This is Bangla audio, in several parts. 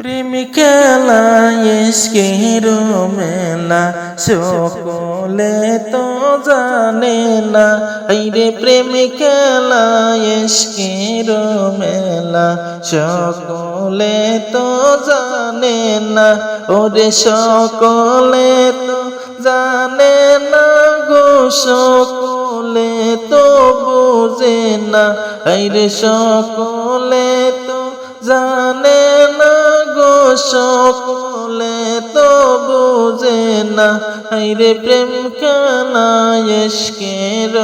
প্রেম খেলা এসকের মেলা সকলে তো জানে না আইরে প্রেম খেলা এসকের মেলা সকলে তো জানে না, ওরে সকলে তো জানে না গো, সকলে তো বুঝে না, আইরে সকলে তো জানে সকলে তো বুঝে না হাইরে প্রেম এসকের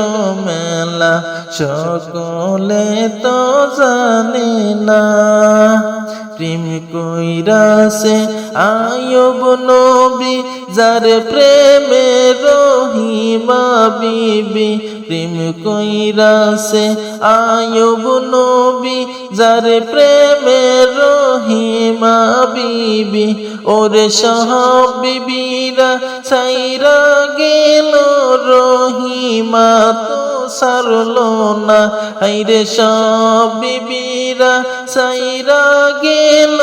মেলা। সকলে তো জানে না, প্রেম কইরাছে আয়ব নবী, যার প্রেমে রহিমা বিবি। প্রেম কইরাছে আয়ব নবী, যার প্রেমে রহিমা বিবি ওরে সহ বিবিরা সাইরা গেল রহিমা তো সারলো না। হাইরে সব বিবিরা সাইরা গেল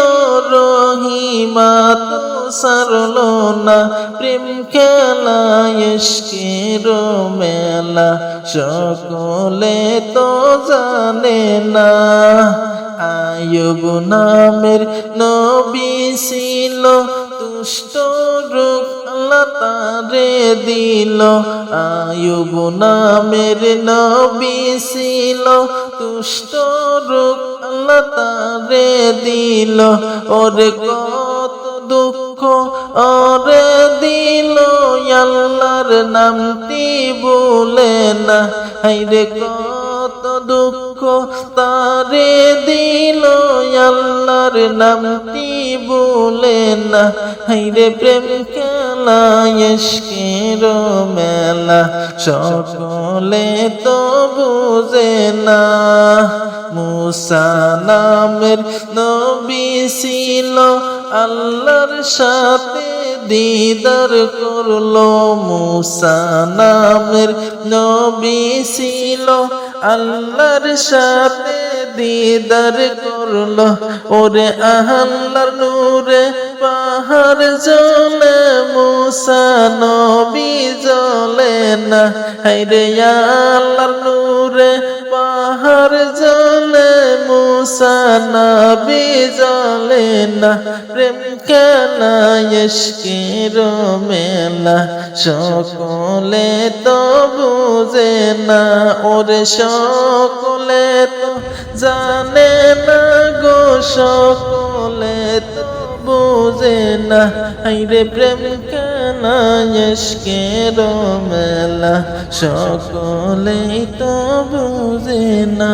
রহিমা তো সারলো না। প্রেম খেলা এসকের মেলা, সকলে তো জানে না। আয়ব নামের নবী ছিল তুষ্ট রূপ তারে দিল। আয়ুব নামের নবী ছিল তুষ্ট রূপ তারে দিল। ওরে কত দুঃখ ওরে দিল, আল্লাহর নামটি বলে না। হাইরে কত দুঃখ তারে দিল আল্লাহর নামটি বলে না? হাইরে প্রেম খেলা মেলা, সকলে তো বুঝে না। মুসা নামের নবী ছিল আল্লাহর সাথে দিদার করল মুসা নামের নবী ছিল। আল্লাহর সাথে দিদার করল, ওরে আল্লাহর নূরে পাহাড় জলে, মুসা নবী জলে না। হাইরে আল্লাহর নূরে পাহাড় জলে মুসা নবী জলে না, প্রেম খেলা এসকের মেলা। সকলে তো বুঝে না, ওরে সকলে তো জানে না গো, সকলে তো বুঝে না। হাইরে প্রেম কেনা এসকের মেলা সকলেই তো বুঝে না।